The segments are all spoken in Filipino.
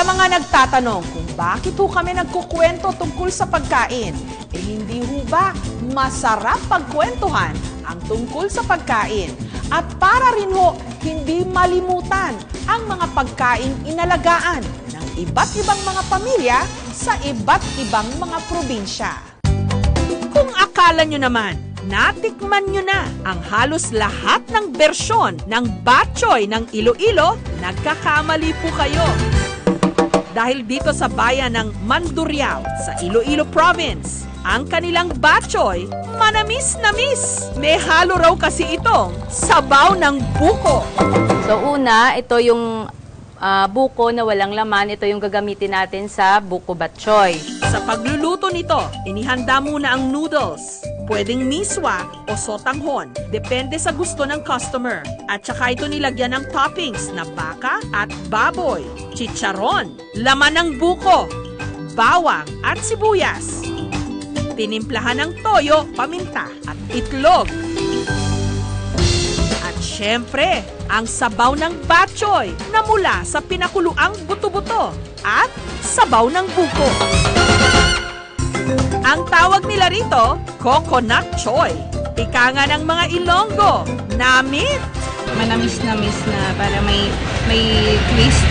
Sa mga nagtatanong kung bakit ho kami nagkukwento tungkol sa pagkain, eh hindi ho ba masarap pagkwentuhan ang tungkol sa pagkain? At para rin ho, hindi malimutan ang mga pagkain inalagaan ng iba't ibang mga pamilya sa iba't ibang mga probinsya. Kung akala nyo naman, natikman nyo na ang halos lahat ng bersyon ng batchoy ng Iloilo, nagkakamali po kayo. Dahil dito sa bayan ng Mandurriao sa Iloilo Province, ang kanilang batchoy, manamis-namis. May halo raw kasi itong sabaw ng buko. So una, ito yung ah, buko na walang laman. Ito yung gagamitin natin sa buko batchoy. Sa pagluluto nito, inihanda muna ang noodles. Pwedeng miswa o sotanghon. Depende sa gusto ng customer. At saka ito nilagyan ng toppings na baka at baboy, chicharon, laman ng buko, bawang at sibuyas. Tinimplahan ng toyo, paminta at itlog. At syempre, ang sabaw ng batchoy na mula sa pinakuluang buto-buto at sabaw ng buko. Ang tawag nila rito, coconut choy. Ika nga ng mga Ilonggo, namit. manamis-namis na para may may twist.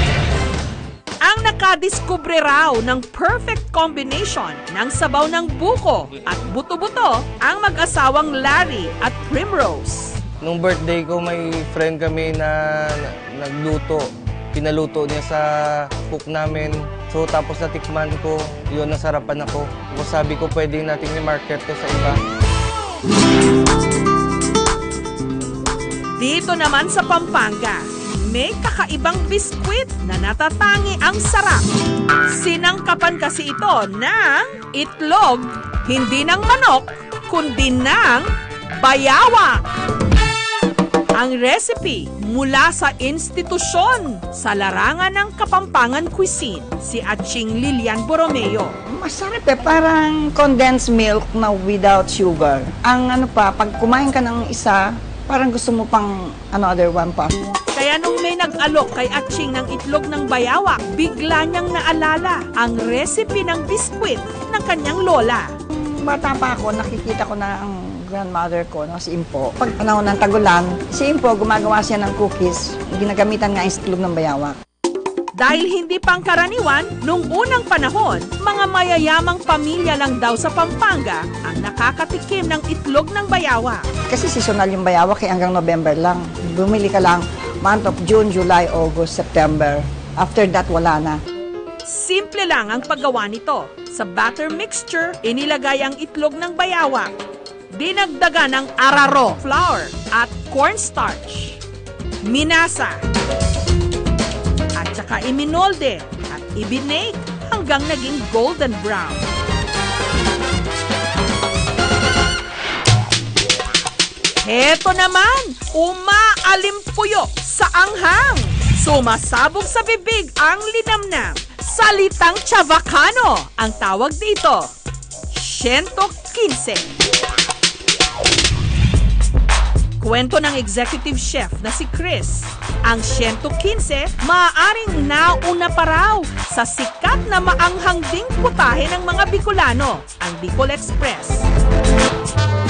Ang nakadiskubre raw ng perfect combination ng sabaw ng buko at buto-buto ang mag-asawang Larry at Primrose. Nung birthday ko, may friend kami na, na nagluto. Pinaluto niya sa cook namin. So tapos natikman ko, yun, nasarapan ako. Tapos sabi ko, pwede natin i-market to sa iba. Dito naman sa Pampanga, may kakaibang biskwit na natatangi ang sarap. Sinangkapan kasi ito ng itlog, hindi ng manok, kundi ng bayawak. Ang recipe mula sa institusyon sa larangan ng Kapampangan Cuisine, si Aching Lilian Borromeo. Masarap eh, parang condensed milk na without sugar. Ang ano pa, pag kumain ka ng isa, parang gusto mo pang another one pa. Kaya nung may nag-alok kay Aching ng itlog ng bayawak, bigla niyang naalala ang recipe ng biskwit ng kanyang lola. Bata pa ako, nakikita ko na ang grandmother ko, no, si Impo. Pag panahon ng tagulan, si Impo gumagawa siya ng cookies. Ginagamitan nga yung itlog ng bayawak. Dahil hindi pangkaraniwan, nung unang panahon, mga mayayamang pamilya lang daw sa Pampanga ang nakakatikim ng itlog ng bayawak. Kasi seasonal yung bayawak eh, hanggang November lang. Bumili ka lang month of June, July, August, September. After that, wala na. Simple lang ang paggawa nito. Sa batter mixture, inilagay ang itlog ng bayawak. Dinagdagan ng araro, flour, at cornstarch. Minasa. At saka iminolde at ibinake hanggang naging golden brown. Heto naman, umaalimpuyo sa anghang. Sumasabog sa bibig ang linamnam. Salitang Chavacano ang tawag dito. 115. Kwento ng executive chef na si Chris. Ang 115, maaaring nauna pa raw sa sikat na maanghang ding putahe ng mga Bicolano, ang Bicol Express.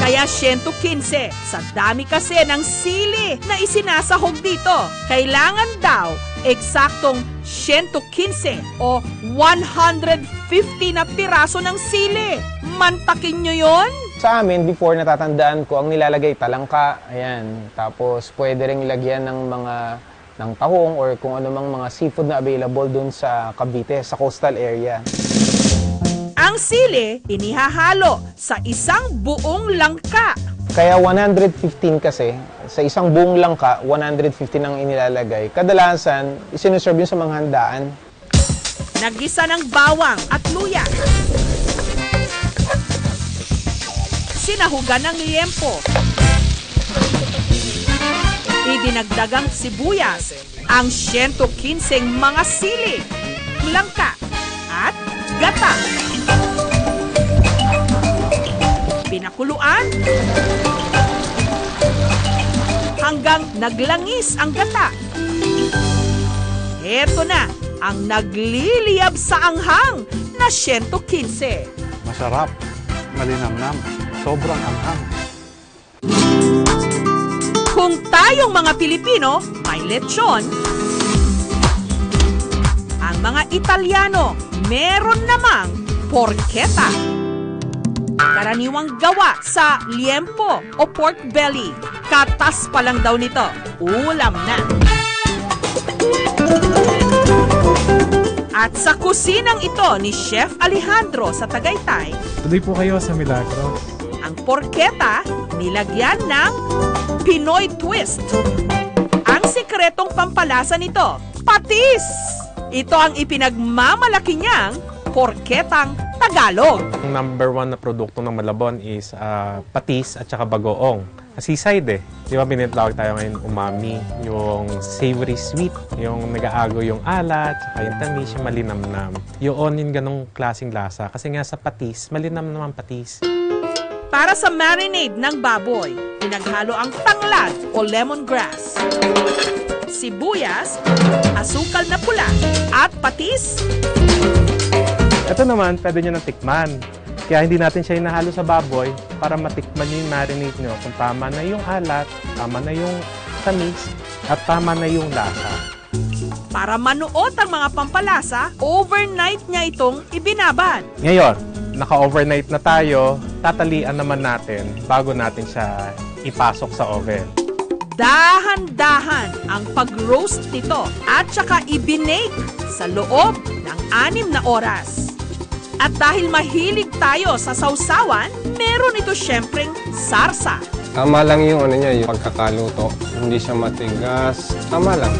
Kaya 115, sa dami kasi ng sili na isinasahog dito, kailangan daw eksaktong 115 o 150 na piraso ng sili. Mantakin nyo yon? Sa amin, before natatandaan ko, ang nilalagay talangka, ayan. Tapos pwede rin ilagyan ng mga ng tahong or kung ano mang mga seafood na available dun sa Cavite, sa coastal area. Ang sili, inihahalo sa isang buong langka. Kaya 115 kasi, sa isang buong langka, 115 ang inilalagay. Kadalasan, isinuserve yun sa mga handaan. Nagisa ng bawang at luya. Sinahugan ng liempo. Idinagdagang sibuyas, ang 115 mga sili, langka, at gata. Pinakuluan hanggang naglangis ang gata. Eto na, ang nagliliyab sa anghang na 115. Masarap, malinamnam, sobrang anghang. Kung tayong mga Pilipino may lechon, ang mga Italiano meron namang porchetta. Karaniwang gawa sa liempo o pork belly. Katas pa lang daw nito, ulam na. At sa kusinang ito ni Chef Alejandro sa Tagaytay, Tuloy po kayo sa Milagros. Ang porketa nilagyan ng Pinoy twist. Ang sikretong pampalasa nito, patis! Ito ang ipinagmamalaki niyang porketang Tagalog. Ang number one na produkto ng Malabon is ah, patis at saka bagoong. Seaside eh. Di ba binitawag tayo ngayon umami, yung savory sweet, yung nag-aago yung alat, saka yung tamis, yung malinamnam. Yun yung ganong klaseng lasa. Kasi nga sa patis, malinam naman patis. Para sa marinade ng baboy, pinaghalo ang tanglad o lemongrass, sibuyas, asukal na pula, at patis. Ito naman, pwede nyo nang tikman. Kaya hindi natin siya inahalo sa baboy para matikman nyo yung marinate nyo kung tama na yung alat, tama na yung tamis, at tama na yung lasa. Para manuot ang mga pampalasa, overnight niya itong ibinabad. Ngayon, naka-overnight na tayo, tatalian naman natin bago natin siya ipasok sa oven. Dahan-dahan ang pag-roast nito at saka ibinake sa loob ng anim na oras. At dahil mahilig tayo sa sausawan, meron ito syempreng sarsa. Tama lang yung ano niya, yung pagkakaluto. Hindi siya matigas. Tama lang.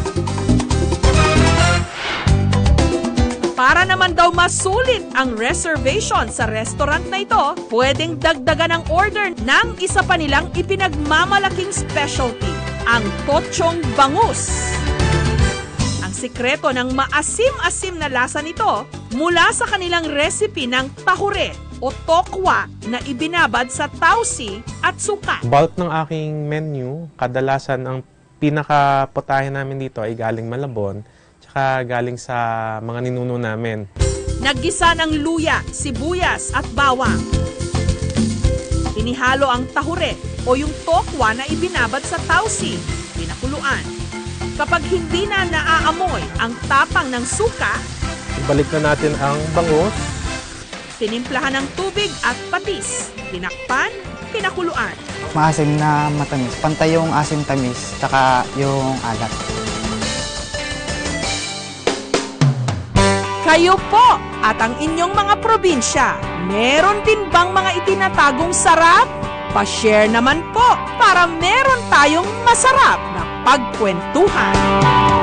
Para naman daw masulit ang reservation sa restaurant na ito, pwedeng dagdagan ang order ng isa pa nilang ipinagmamalaking specialty, ang tochong bangus. Ang sikreto ng maasim-asim na lasa nito mula sa kanilang recipe ng tahure o tokwa na ibinabad sa tausi at suka. Bulk ng aking menu, kadalasan ang pinakaputahe namin dito ay galing Malabon, tsaka galing sa mga ninuno namin. Naggisa ng luya, sibuyas at bawang. Inihalo ang tahure o yung tokwa na ibinabad sa tausi, pinakuluan. Kapag hindi na naaamoy ang tapang ng suka, Ibalik na natin ang bangus. tinimplahan ng tubig at patis. Tinakpan, pinakuluan. maasim na matamis. Pantay yung asim tamis, tsaka yung alat. Kayo po at ang inyong mga probinsya, meron din bang mga itinatagong sarap? Pa-share naman po para meron tayong masarap na pagkwentuhan.